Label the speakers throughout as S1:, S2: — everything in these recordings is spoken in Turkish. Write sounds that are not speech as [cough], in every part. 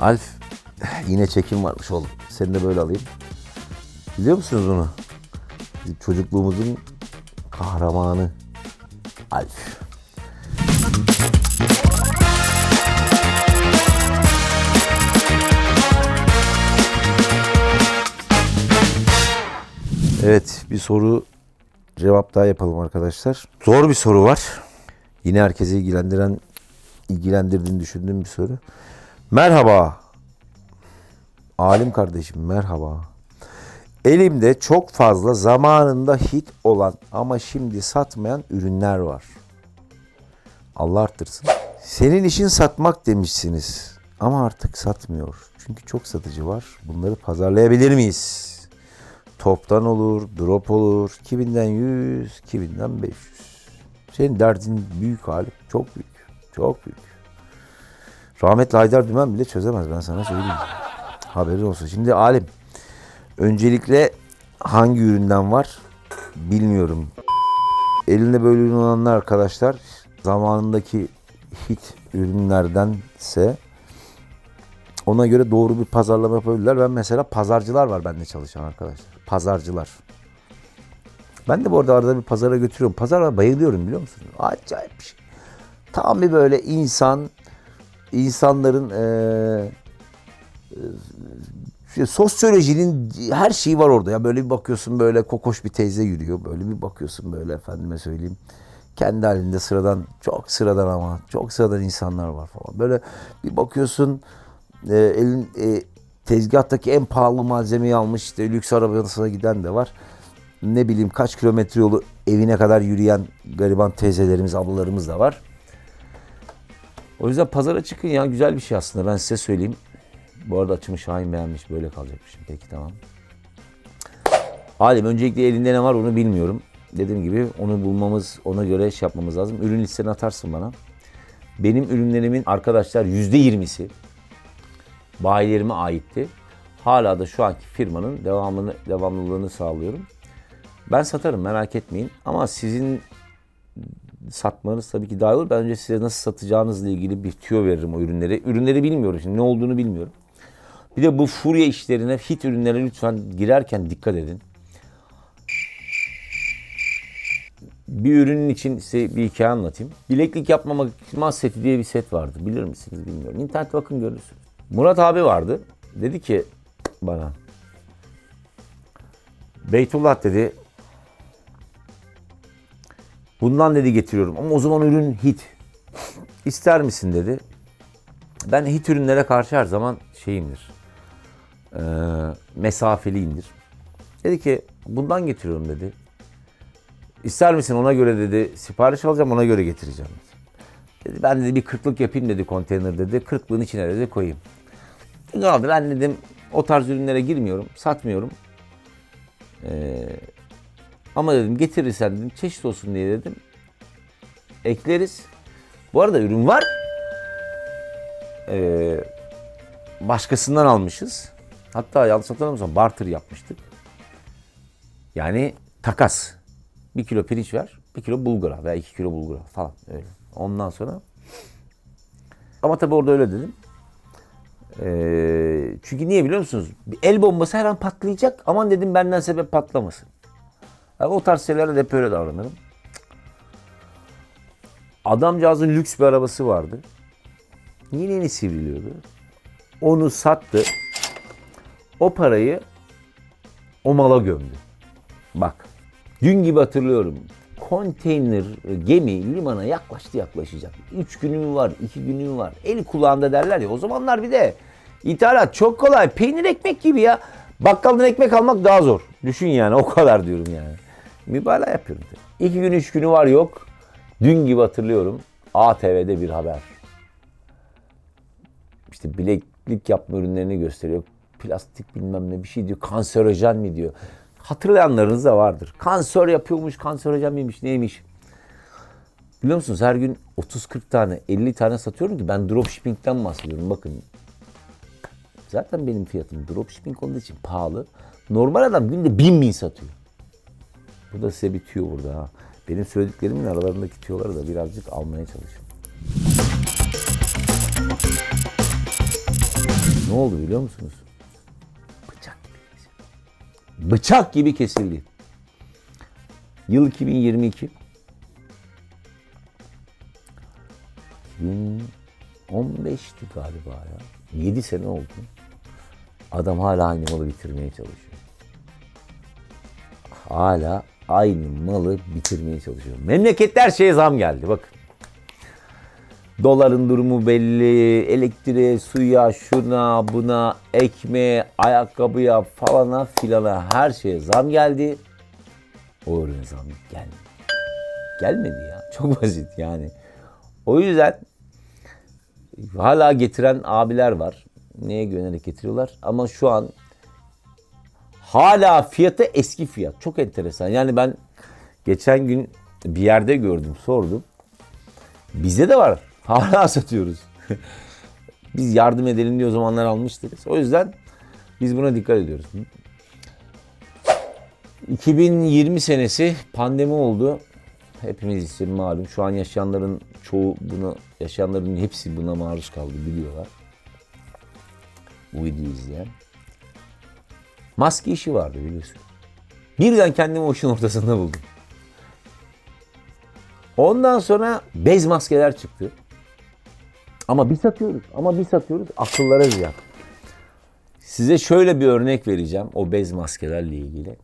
S1: Alf yine çekim varmış oğlum. Seni de böyle alayım. Biliyor musunuz onu? Çocukluğumuzun kahramanı Alf. Evet bir soru cevap daha yapalım arkadaşlar. Zor bir soru var. Yine herkesi ilgilendiren, ilgilendirdiğini düşündüğüm bir soru. Merhaba. Alim kardeşim merhaba. Elimde çok fazla zamanında hit olan ama şimdi satmayan ürünler var. Allah arttırsın. Senin işin satmak demişsiniz ama artık satmıyor. Çünkü çok satıcı var. Bunları pazarlayabilir miyiz? Toptan olur, drop olur. Kiminden 100, kiminden 500. Senin derdin büyük hali. Çok büyük. Çok büyük. Rahmetli Haydar Dümen bile çözemez ben sana söyleyeyim. Haberin olsun. Şimdi Alim. Öncelikle hangi üründen var bilmiyorum. Elinde böyle ürün olanlar arkadaşlar zamanındaki hit ürünlerdense ona göre doğru bir pazarlama yapabilirler. Ben mesela pazarcılar var bende çalışan arkadaşlar. Pazarcılar. Ben de bu arada arada bir pazara götürüyorum. Pazara bayılıyorum biliyor musun? Acayip bir şey. Tam bir böyle insan, insanların eee şey, sosyolojinin her şeyi var orada. Ya böyle bir bakıyorsun böyle kokoş bir teyze yürüyor. Böyle bir bakıyorsun böyle efendime söyleyeyim. Kendi halinde sıradan, çok sıradan ama çok sıradan insanlar var falan. Böyle bir bakıyorsun e, elin e, tezgahtaki en pahalı malzemeyi almış işte lüks arabasına giden de var. Ne bileyim kaç kilometre yolu evine kadar yürüyen gariban teyzelerimiz, ablalarımız da var. O yüzden pazara çıkın ya güzel bir şey aslında ben size söyleyeyim. Bu arada açımı Şahin beğenmiş böyle kalacakmışım. Peki tamam. Halim öncelikle elinde ne var onu bilmiyorum. Dediğim gibi onu bulmamız, ona göre iş yapmamız lazım. Ürün listeni atarsın bana. Benim ürünlerimin arkadaşlar %20'si bayilerime aitti. Hala da şu anki firmanın devamını, devamlılığını sağlıyorum. Ben satarım merak etmeyin. Ama sizin satmanız tabii ki daha iyi olur. Ben önce size nasıl satacağınızla ilgili bir tüyo veririm o ürünleri. Ürünleri bilmiyorum şimdi ne olduğunu bilmiyorum. Bir de bu furya işlerine, hit ürünlere lütfen girerken dikkat edin. Bir ürünün için size bir hikaye anlatayım. Bileklik yapma makine seti diye bir set vardı. Bilir misiniz bilmiyorum. İnternet bakın görürsünüz. Murat abi vardı. Dedi ki bana Beytullah dedi Bundan dedi getiriyorum ama o zaman ürün hit. İster misin dedi. Ben hit ürünlere karşı her zaman şeyimdir. E, mesafeliyimdir. Dedi ki bundan getiriyorum dedi. İster misin ona göre dedi sipariş alacağım ona göre getireceğim dedi. dedi ben dedi bir kırklık yapayım dedi konteyner dedi. Kırklığın içine dedi koyayım. Ne oldu ben dedim o tarz ürünlere girmiyorum satmıyorum. Eee ama dedim getirirsen dedim çeşit olsun diye dedim. Ekleriz. Bu arada ürün var. Ee, başkasından almışız. Hatta yanlış hatırlamıyorsam barter yapmıştık. Yani takas. Bir kilo pirinç ver, bir kilo bulgura veya iki kilo bulgura falan öyle. Ondan sonra ama tabii orada öyle dedim. Ee, çünkü niye biliyor musunuz? Bir el bombası her an patlayacak. Aman dedim benden sebep patlamasın. Yani o tarz şeylerde de hep öyle davranırım. Adamcağızın lüks bir arabası vardı. Yine yeni sivriliyordu. Onu sattı. O parayı o mala gömdü. Bak. Dün gibi hatırlıyorum. Konteyner, gemi limana yaklaştı yaklaşacak. Üç günüm var, iki günüm var. El kulağında derler ya. O zamanlar bir de ithalat çok kolay. Peynir ekmek gibi ya. Bakkaldan ekmek almak daha zor. Düşün yani o kadar diyorum yani. Mübalağa yapıyorum. tabii. İki gün üç günü var yok. Dün gibi hatırlıyorum. ATV'de bir haber. İşte bileklik yapma ürünlerini gösteriyor. Plastik bilmem ne bir şey diyor. Kanserojen mi diyor. Hatırlayanlarınız da vardır. Kanser yapıyormuş, kanserojen miymiş, neymiş. Biliyor musunuz her gün 30-40 tane, 50 tane satıyorum ki ben dropshipping'den bahsediyorum. Bakın Zaten benim fiyatım dropshipping olduğu için pahalı. Normal adam günde bin bin satıyor. Bu da size bir tüyo burada ha. Benim söylediklerimin aralarındaki tüyoları da birazcık almaya çalışın. Ne oldu biliyor musunuz? Bıçak gibi kesildi. Bıçak gibi kesildi. Yıl 2022. 2015'ti galiba ya. 7 sene oldu. Adam hala aynı malı bitirmeye çalışıyor. Hala aynı malı bitirmeye çalışıyor. Memlekette her şeye zam geldi bakın. Doların durumu belli, elektriğe, suya, şuna, buna, ekmeğe, ayakkabıya falana filana her şeye zam geldi. O ürüne zam gelmedi. Gelmedi ya. [laughs] Çok basit yani. O yüzden hala getiren abiler var. Neye güvenerek getiriyorlar? Ama şu an hala fiyatı eski fiyat. Çok enteresan. Yani ben geçen gün bir yerde gördüm, sordum. Bizde de var. [laughs] Hala satıyoruz. [laughs] biz yardım edelim diye o zamanlar almıştık. O yüzden biz buna dikkat ediyoruz. 2020 senesi pandemi oldu. Hepimiz için malum. Şu an yaşayanların çoğu bunu, yaşayanların hepsi buna maruz kaldı biliyorlar. Bu videoyu izleyen. Maske işi vardı biliyorsun. Birden kendimi o işin ortasında buldum. Ondan sonra bez maskeler çıktı. Ama bir satıyoruz. Ama bir satıyoruz. Akıllara ziyan. Size şöyle bir örnek vereceğim o bez maskelerle ilgili.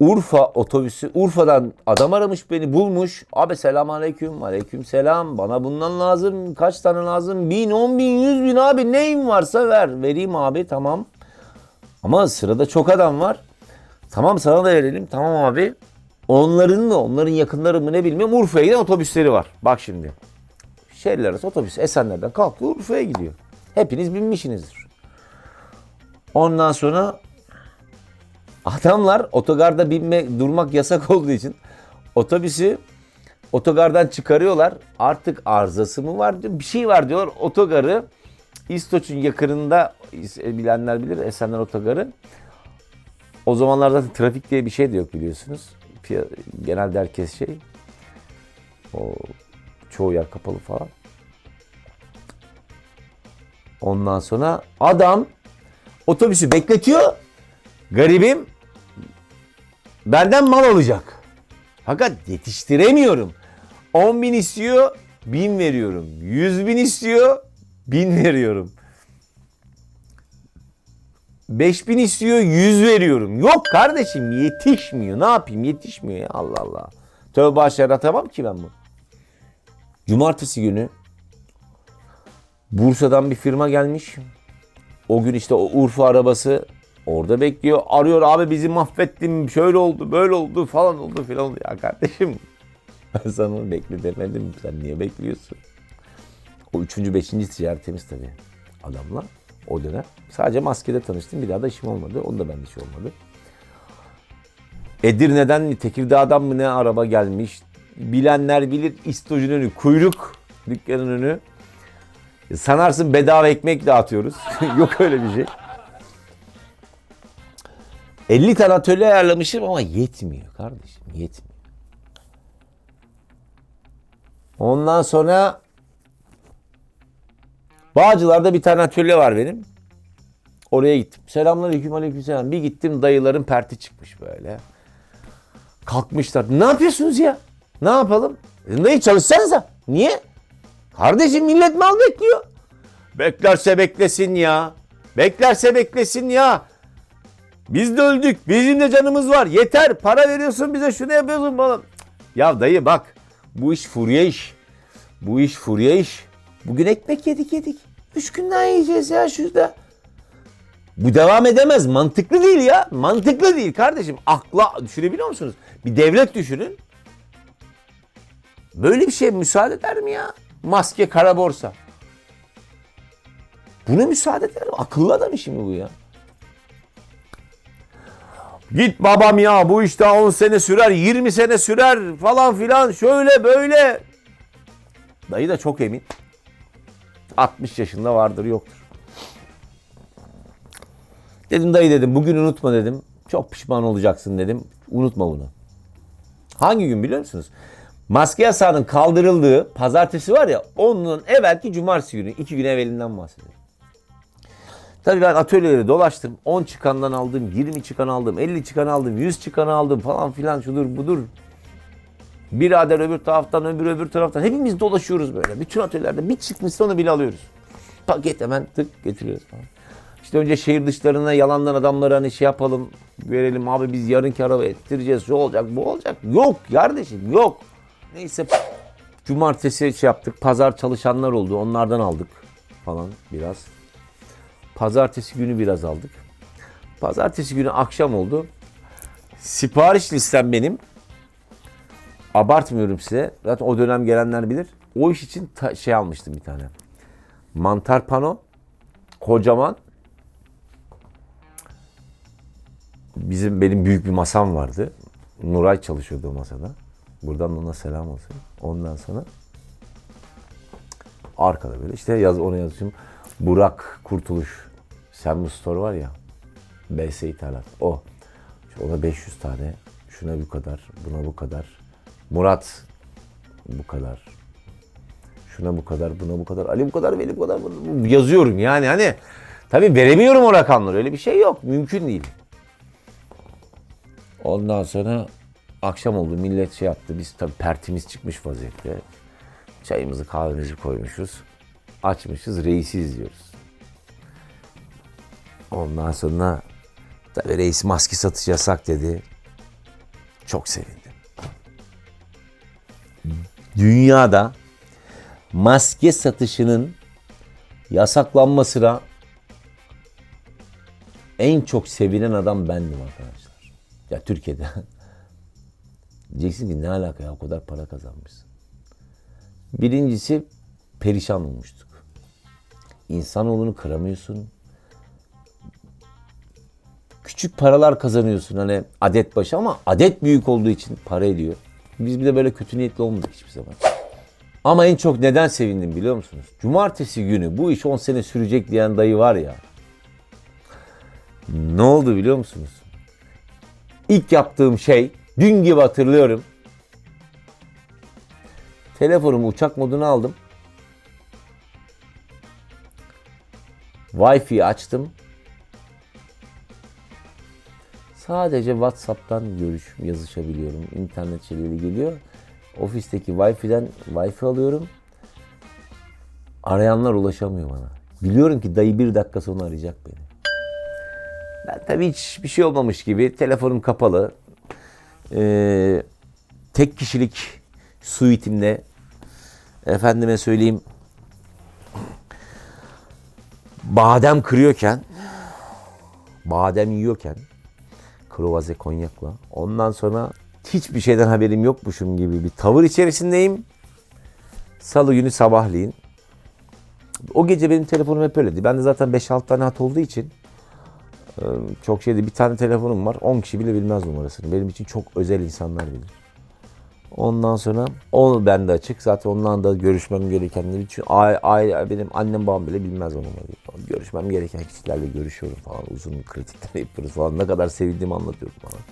S1: Urfa otobüsü, Urfa'dan adam aramış beni bulmuş. Abi selam aleyküm, aleyküm selam. Bana bundan lazım, kaç tane lazım? Bin, on bin, yüz bin abi neyin varsa ver. Vereyim abi tamam. Ama sırada çok adam var. Tamam sana da verelim. Tamam abi. Onların mı, onların yakınları mı ne bilmiyorum Urfa'ya giden otobüsleri var. Bak şimdi. Şehirler arası otobüs Esenler'den kalkıyor Urfa'ya gidiyor. Hepiniz binmişsinizdir. Ondan sonra adamlar otogarda binme, durmak yasak olduğu için otobüsü otogardan çıkarıyorlar. Artık arızası mı var diyor. Bir şey var diyorlar. Otogarı İstoç'un yakınında bilenler bilir Esenler Otogarı. O zamanlar zaten trafik diye bir şey de yok biliyorsunuz. Genelde herkes şey. O çoğu yer kapalı falan. Ondan sonra adam otobüsü bekletiyor. Garibim benden mal alacak. Fakat yetiştiremiyorum. 10 bin istiyor, bin veriyorum. 100 bin istiyor, bin veriyorum. 5000 istiyor 100 veriyorum. Yok kardeşim yetişmiyor. Ne yapayım yetişmiyor ya Allah Allah. Tövbe aşağı atamam ki ben bu. Cumartesi günü Bursa'dan bir firma gelmiş. O gün işte o Urfa arabası orada bekliyor. Arıyor abi bizi mahvettin şöyle oldu böyle oldu falan oldu filan oldu. Ya kardeşim [laughs] ben sana onu bekle demedim. Sen niye bekliyorsun? O üçüncü, beşinci ticaretimiz tabii adamla o dönem. Sadece maskede tanıştım. Bir daha da işim olmadı. Onda bende iş olmadı. Edirne'den mi Tekirdağ'dan mı ne araba gelmiş. Bilenler bilir İstocun önü kuyruk dükkanın önü. Sanarsın bedava ekmek dağıtıyoruz. [laughs] Yok öyle bir şey. 50 tane atölye ayarlamışım ama yetmiyor kardeşim yetmiyor. Ondan sonra Bağcılar'da bir tane atölye var benim. Oraya gittim. Selamünaleyküm aleykümselam. Bir gittim dayıların perti çıkmış böyle. Kalkmışlar. Ne yapıyorsunuz ya? Ne yapalım? Dayı çalışsanıza. Niye? Kardeşim millet mal bekliyor. Beklerse beklesin ya. Beklerse beklesin ya. Biz de öldük. Bizim de canımız var. Yeter. Para veriyorsun bize şunu yapıyorsun falan. Ya dayı bak. Bu iş furya iş. Bu iş furya iş. Bugün ekmek yedik yedik. Üç gün daha yiyeceğiz ya şurada. Bu devam edemez. Mantıklı değil ya. Mantıklı değil kardeşim. Akla düşünebiliyor musunuz? Bir devlet düşünün. Böyle bir şey müsaade eder mi ya? Maske kara borsa. Buna müsaade eder mi? Akıllı adam işi mi bu ya? Git babam ya bu iş daha 10 sene sürer, 20 sene sürer falan filan şöyle böyle. Dayı da çok emin. 60 yaşında vardır yoktur. Dedim dayı dedim bugün unutma dedim. Çok pişman olacaksın dedim. Unutma bunu. Hangi gün biliyor musunuz? Maske yasağının kaldırıldığı pazartesi var ya onun evvelki cumartesi günü. iki gün evvelinden bahsediyorum. Tabii ben atölyeleri dolaştım. 10 çıkandan aldım, 20 çıkan aldım, 50 çıkan aldım, 100 çıkan aldım falan filan şudur budur. Birader öbür taraftan öbür öbür taraftan. Hepimiz dolaşıyoruz böyle. Bütün atölyelerde bir çıkmışsa onu bile alıyoruz. Paket hemen tık getiriyoruz falan. İşte önce şehir dışlarına yalandan adamlara hani şey yapalım, verelim abi biz yarınki araba ettireceğiz, şu olacak, bu olacak. Yok kardeşim yok. Neyse cumartesi şey yaptık, pazar çalışanlar oldu, onlardan aldık falan biraz. Pazartesi günü biraz aldık. Pazartesi günü akşam oldu. Sipariş listem benim. Abartmıyorum size. Zaten o dönem gelenler bilir. O iş için şey almıştım bir tane. Mantar pano. Kocaman. Bizim benim büyük bir masam vardı. Nuray çalışıyordu o masada. Buradan da ona selam olsun. Ondan sonra arkada böyle işte yaz onu yazıyorum. Burak Kurtuluş. Semlu Store var ya. BS ithalat. O. İşte ona 500 tane. Şuna bu kadar. Buna bu kadar. Murat bu kadar. Şuna bu kadar, buna bu kadar, Ali bu kadar, Veli bu kadar. Yazıyorum yani hani. Tabii veremiyorum o rakamları. Öyle bir şey yok. Mümkün değil. Ondan sonra akşam oldu. Millet şey yaptı. Biz tabii pertimiz çıkmış vaziyette. Çayımızı kahvemizi koymuşuz. Açmışız. Reisi izliyoruz. Ondan sonra tabii reis maske satış yasak dedi. Çok sevindim. Dünyada maske satışının yasaklanmasına en çok sevinen adam bendim arkadaşlar. Ya Türkiye'de. [laughs] Diyeceksin ki ne alaka ya o kadar para kazanmışsın. Birincisi perişan olmuştuk. İnsanoğlunu kıramıyorsun. Küçük paralar kazanıyorsun hani adet başı ama adet büyük olduğu için para ediyor. Biz bir de böyle kötü niyetli olmadık hiçbir zaman. Ama en çok neden sevindim biliyor musunuz? Cumartesi günü bu iş 10 sene sürecek diyen dayı var ya. Ne oldu biliyor musunuz? İlk yaptığım şey dün gibi hatırlıyorum. Telefonumu uçak moduna aldım. Wi-Fi açtım. Sadece WhatsApp'tan görüş yazışabiliyorum. İnternet şeyleri geliyor. Ofisteki Wi-Fi'den Wi-Fi alıyorum. Arayanlar ulaşamıyor bana. Biliyorum ki dayı bir dakika sonra arayacak beni. Ben tabii hiç bir şey olmamış gibi telefonum kapalı. Ee, tek kişilik suitimde efendime söyleyeyim badem kırıyorken badem yiyorken kruvaze konyakla ondan sonra hiçbir şeyden haberim yokmuşum gibi bir tavır içerisindeyim. Salı günü sabahleyin. O gece benim telefonum hep öyleydi. Ben de zaten 5-6 tane hat olduğu için çok şeydi. Bir tane telefonum var. 10 kişi bile bilmez numarasını. Benim için çok özel insanlar bilir. Ondan sonra o bende açık. Zaten ondan da görüşmem gerekenleri için aile, benim annem babam bile bilmez o numarayı. Falan. Görüşmem gereken kişilerle görüşüyorum falan. Uzun kritikler yapıyoruz falan. Ne kadar sevdiğimi anlatıyorum falan.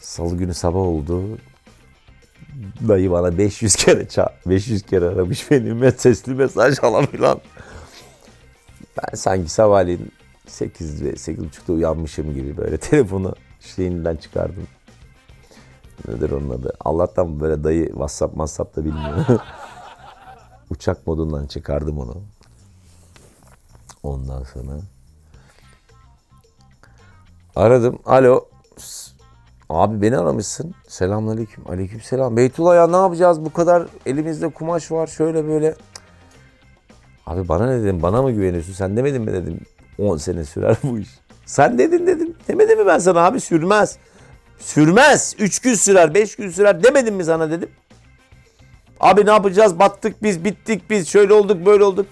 S1: Salı günü sabah oldu. Dayı bana 500 kere ça 500 kere aramış beni sesli mesaj falan filan. Ben sanki sabahleyin 8 ve 8.30'da uyanmışım gibi böyle [laughs] telefonu şeyinden çıkardım. Nedir onun adı? Allah'tan böyle dayı WhatsApp WhatsApp da bilmiyor. [laughs] Uçak modundan çıkardım onu. Ondan sonra aradım. Alo. Abi beni aramışsın. Selamünaleyküm. Aleykümselam. Beytullah ya ne yapacağız? Bu kadar elimizde kumaş var şöyle böyle. Abi bana ne dedim? Bana mı güveniyorsun? Sen demedin mi dedim. 10 sene sürer bu iş. Sen dedin dedim. Demedim mi ben sana abi sürmez. Sürmez. 3 gün sürer, 5 gün sürer demedim mi sana dedim. Abi ne yapacağız? Battık biz, bittik biz. Şöyle olduk, böyle olduk.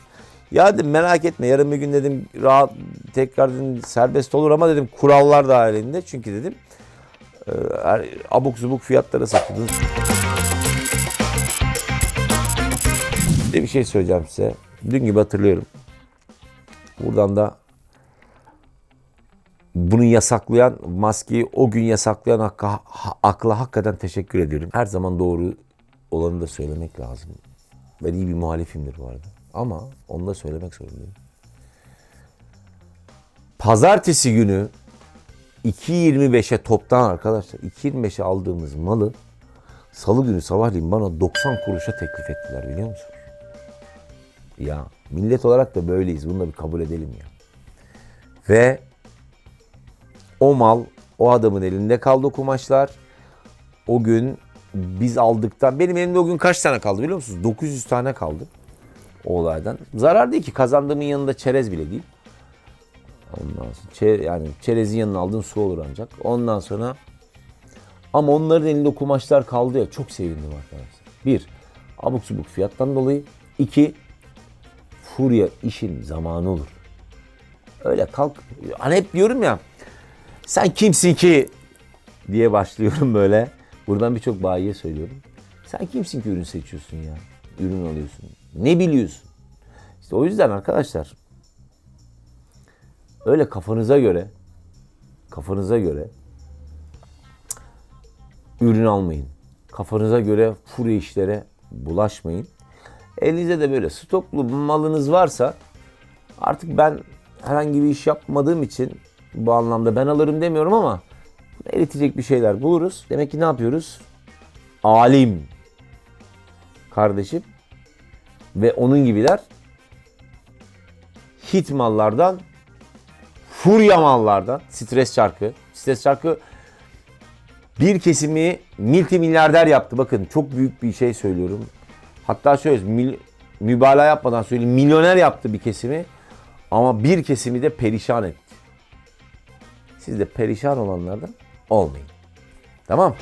S1: Ya dedim merak etme yarın bir gün dedim rahat tekrar dedim serbest olur ama dedim kurallar dahilinde. Çünkü dedim e, abuk zubuk fiyatlara satıldı. Bir şey söyleyeceğim size. Dün gibi hatırlıyorum. Buradan da bunu yasaklayan, maskeyi o gün yasaklayan hakka, ha- akla hakikaten teşekkür ediyorum. Her zaman doğru olanı da söylemek lazım. Ben iyi bir muhalifimdir bu arada. Ama onu da söylemek zorundayım. Pazartesi günü 2.25'e toptan arkadaşlar 2.25'e aldığımız malı salı günü sabahleyin bana 90 kuruşa teklif ettiler biliyor musunuz? Ya millet olarak da böyleyiz. Bunu da bir kabul edelim ya. Ve o mal o adamın elinde kaldı o kumaşlar. O gün biz aldıktan benim elimde o gün kaç tane kaldı biliyor musunuz? 900 tane kaldı o olaydan. Zarar değil ki kazandığımın yanında çerez bile değil. Ondan sonra çe- yani çerezin yanına aldığın su olur ancak. Ondan sonra ama onların elinde kumaşlar kaldı ya çok sevindim arkadaşlar. Bir, abuk subuk fiyattan dolayı. İki, furya işin zamanı olur. Öyle kalk. Hani hep diyorum ya sen kimsin ki diye başlıyorum [laughs] böyle. Buradan birçok bayiye söylüyorum. Sen kimsin ki ürün seçiyorsun ya? Ürün alıyorsun. Ne biliyorsun? İşte o yüzden arkadaşlar öyle kafanıza göre kafanıza göre ürün almayın. Kafanıza göre furya işlere bulaşmayın. Elinizde de böyle stoklu malınız varsa artık ben herhangi bir iş yapmadığım için bu anlamda ben alırım demiyorum ama eritecek bir şeyler buluruz. Demek ki ne yapıyoruz? Alim kardeşim ve onun gibiler hit mallardan furya mallardan stres çarkı. Stres çarkı bir kesimi milyarder yaptı. Bakın çok büyük bir şey söylüyorum. Hatta şöyle mil, mübalağa yapmadan söyleyeyim milyoner yaptı bir kesimi. Ama bir kesimi de perişan etti. Siz de perişan olanlardan olmayın. Tamam.